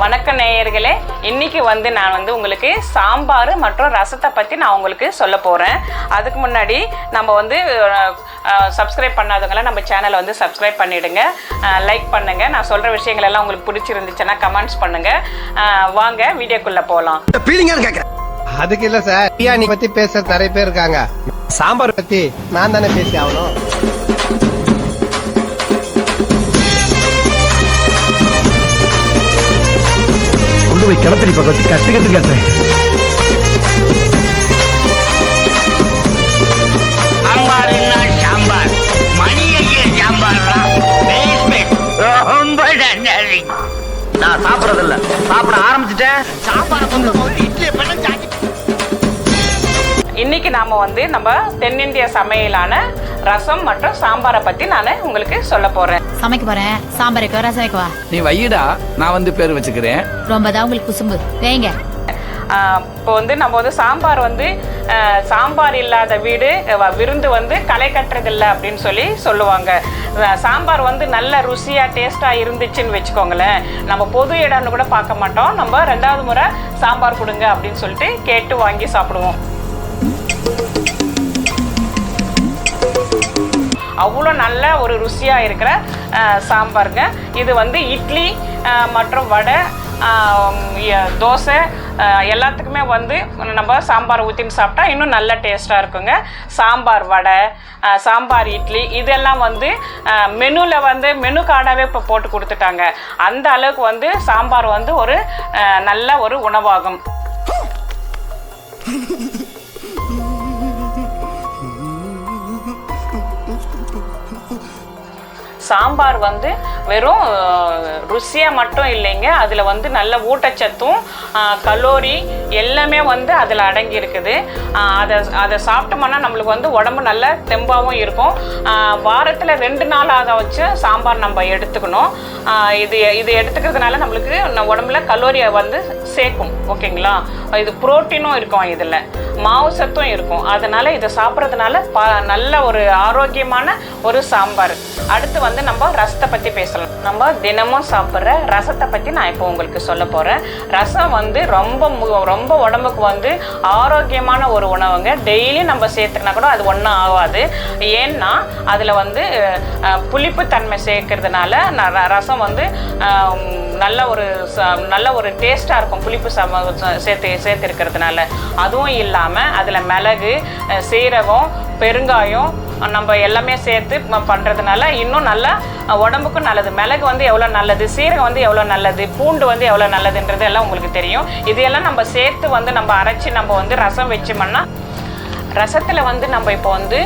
வணக்கம் நேயர்களே இன்னைக்கு வந்து நான் வந்து உங்களுக்கு சாம்பார் மற்றும் ரசத்தை பற்றி நான் உங்களுக்கு சொல்ல போகிறேன் அதுக்கு முன்னாடி நம்ம வந்து சப்ஸ்கிரைப் பண்ணாதவங்களாம் நம்ம சேனலை வந்து சப்ஸ்கிரைப் பண்ணிவிடுங்க லைக் பண்ணுங்கள் நான் சொல்கிற விஷயங்கள் எல்லாம் உங்களுக்கு பிடிச்சிருந்துச்சுன்னா கமெண்ட்ஸ் பண்ணுங்கள் வாங்க வீடியோக்குள்ளே போகலாம் அதுக்கு இல்ல சார். பிரியாணி பத்தி பேச நிறைய பேர் இருக்காங்க. சாம்பார் பத்தி நான் தானே பேசி ஆகணும். போய் சாம்பார்லாம் பேஸ்மெண்ட் ரொம்ப நன்றி. நான் சாப்பிடறது சாப்பிட ஆரம்பிச்சிட்டேன். சாப்பாடு கொஞ்சம் இட்லி பண்ண சாக்கி இன்னைக்கு நாம் வந்து நம்ம தென்னிந்திய சமையலான ரசம் மற்றும் சாம்பாரை பற்றி நான் உங்களுக்கு சொல்ல போகிறேன் சமைக்க போறேன். சாம்பார் வைக்கவா ரசம் வைக்கவா? நீ வையிடா நான் வந்து பேர் வச்சுக்கிறேன். ரொம்ப தான் உங்களுக்கு குசும்பு. வேங்க. இப்போ வந்து நம்ம வந்து சாம்பார் வந்து சாம்பார் இல்லாத வீடு விருந்து வந்து களை கட்டுறதில்ல அப்படின்னு சொல்லி சொல்லுவாங்க. சாம்பார் வந்து நல்ல ருசியாக டேஸ்ட்டாக இருந்துச்சுன்னு வச்சுக்கோங்களேன். நம்ம பொது இடம்னு கூட பார்க்க மாட்டோம். நம்ம ரெண்டாவது முறை சாம்பார் கொடுங்க அப்படின்னு சொல்லிட்டு கேட்டு வாங்கி சாப்பிடுவோம். அவ்வளோ நல்ல ஒரு ருசியாக இருக்கிற சாம்பாருங்க. இது வந்து இட்லி மற்றும் வடை தோசை எல்லாத்துக்குமே வந்து நம்ம சாம்பார் ஊற்றின்னு சாப்பிட்டா இன்னும் நல்ல டேஸ்ட்டாக இருக்குங்க. சாம்பார் வடை சாம்பார் இட்லி இதெல்லாம் வந்து மெனுவில் வந்து மெனு கார்டாகவே இப்போ போட்டு கொடுத்துட்டாங்க. அந்த அளவுக்கு வந்து சாம்பார் வந்து ஒரு நல்ல ஒரு உணவாகும். சாம்பார் வந்து வெறும் ருசியாக மட்டும் இல்லைங்க. அதில் வந்து நல்ல ஊட்டச்சத்தும் கலோரி எல்லாமே வந்து அதில் அடங்கி இருக்குது அதை அதை சாப்பிட்டோம்னா நம்மளுக்கு வந்து உடம்பு நல்ல தெம்பாகவும் இருக்கும். வாரத்தில் ரெண்டு நாள் வச்சு சாம்பார் நம்ம எடுத்துக்கணும். இது இது எடுத்துக்கிறதுனால நம்மளுக்கு நம்ம உடம்புல கலோரியை வந்து சேர்க்கும். ஓகேங்களா? இது புரோட்டீனும் இருக்கும் இதில். மாவு சத்தும் இருக்கும். அதனால இதை சாப்பிட்றதுனால ப நல்ல ஒரு ஆரோக்கியமான ஒரு சாம்பார். அடுத்து வந்து நம்ம ரசத்தை பற்றி பேசலாம். நம்ம தினமும் சாப்பிட்ற ரசத்தை பற்றி நான் இப்போ உங்களுக்கு சொல்ல போகிறேன் ரசம் வந்து ரொம்ப மு- ரொம்ப உடம்புக்கு வந்து ஆரோக்கியமான ஒரு உணவுங்க. டெய்லி நம்ம சேர்த்துனா கூட அது ஒன்றும் ஆகாது. ஏன்னா அதில் வந்து புளிப்பு தன்மை சேர்க்கறதுனால ரசம் வந்து நல்ல ஒரு ச- நல்ல ஒரு டேஸ்ட்டாக இருக்கும் புளிப்பு சம சேர்த்து சேர்த்துருக்கிறதுனால. அதுவும் இல்லாமல் அதில் மிளகு சீரகம் பெருங்காயம் நம்ம எல்லாமே சேர்த்து பண்ணுறதுனால இன்னும் நல்லா உடம்புக்கும் நல்லது. மிளகு வந்து எவ்வளோ நல்லது சீரகம் வந்து எவ்வளோ நல்லது பூண்டு வந்து எவ்வளோ நல்லதுன்றது எல்லாம் உங்களுக்கு தெரியும். இதையெல்லாம் நம்ம சேர்த்து வந்து நம்ம அரைச்சி நம்ம வந்து ரசம் வச்சோம்னா ரசத்தில் வந்து நம்ம இப்போ வந்து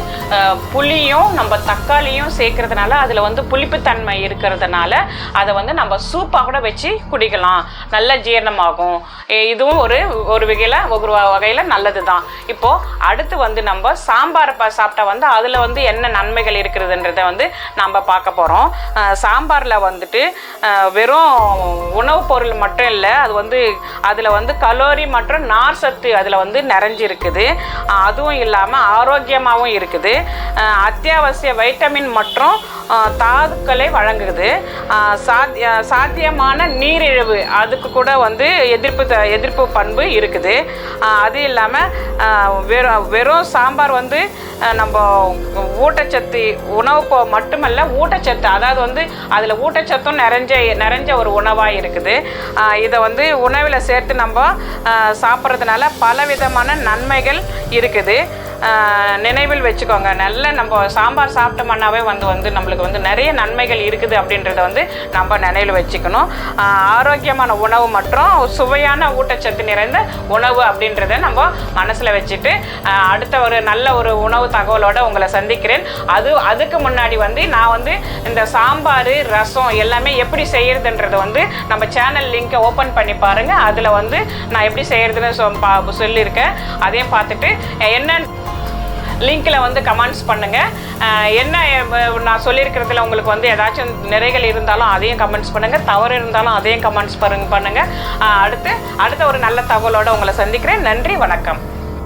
புளியும் நம்ம தக்காளியும் சேர்க்கறதுனால அதில் வந்து புளிப்புத்தன்மை இருக்கிறதுனால அதை வந்து நம்ம சூப்பாக கூட வச்சு குடிக்கலாம். நல்ல ஜீரணமாகும். இதுவும் ஒரு ஒரு வகையில் ஒரு வகையில் நல்லது தான் இப்போது அடுத்து வந்து நம்ம சாம்பார் சாப்பிட்டா வந்து அதில் வந்து என்ன நன்மைகள் இருக்கிறதுன்றதை வந்து நம்ம பார்க்க போகிறோம் சாம்பாரில் வந்துட்டு வெறும் உணவுப் பொருள் மட்டும் இல்லை அது வந்து அதில் வந்து கலோரி மற்றும் நார் சத்து அதில் வந்து நிறைஞ்சிருக்குது. அதுவும் இல்லாமல் ஆரோக்கியமாகவும் இருக்குது. அத்தியாவசிய வைட்டமின் மற்றும் தாதுக்களை வழங்குது. அஹ் சாத்திய சாத்தியமான நீரிழிவு அதுக்கு கூட வந்து எதிர்ப்பு த- எதிர்ப்பு பண்பு இருக்குது. அது இல்லாமல் வெறும் வெறும் சாம்பார் வந்து நம்ம ஊட்டச்சத்து உணவு மட்டுமல்ல ஊட்டச்சத்து அதாவது வந்து அதில் ஊட்டச்சத்தும் நிறைஞ்ச நிறைஞ்ச ஒரு உணவாக இருக்குது. இதை வந்து உணவில் சேர்த்து நம்ம சாப்பிட்றதுனால பல விதமான நன்மைகள் இருக்குது. நினைவில் வச்சுக்கோங்க. நல்ல நம்ம சாம்பார் சாப்பிட்டோம்னாவே வந்து வந்து நம்மளுக்கு வந்து நிறைய நன்மைகள் இருக்குது அப்படின்றத வந்து நம்ம நினைவில் வச்சுக்கணும். ஆரோக்கியமான உணவு மற்றும் சுவையான ஊட்டச்சத்து நிறைந்த உணவு அப்படின்றத நம்ம மனசில் வச்சுட்டு அடுத்த ஒரு நல்ல ஒரு உணவு தகவலோட உங்களை சந்திக்கிறேன். அது அதுக்கு முன்னாடி வந்து நான் வந்து இந்த சாம்பார் ரசம் எல்லாமே எப்படி செய்கிறதுன்றத வந்து நம்ம சேனல் லிங்கை ஓப்பன் பண்ணி பாருங்கள் அதில் வந்து நான் எப்படி செய்கிறதுன்னு சொ- பா- சொல்லியிருக்கேன். அதையும் பார்த்துட்டு என்ன லிங்க்கில் வந்து கமெண்ட்ஸ் பண்ணுங்கள் என்ன நான் சொல்லியிருக்கிறதுல உங்களுக்கு வந்து ஏதாச்சும் நிறைகள் இருந்தாலும் அதையும் கமெண்ட்ஸ் பண்ணுங்கள் தவறு இருந்தாலும் அதையும் கமெண்ட்ஸ் பண்ணுங்க. பண்ணுங்கள் அடுத்து அடுத்த ஒரு நல்ல தகவலோடு உங்களை சந்திக்கிறேன். நன்றி வணக்கம்.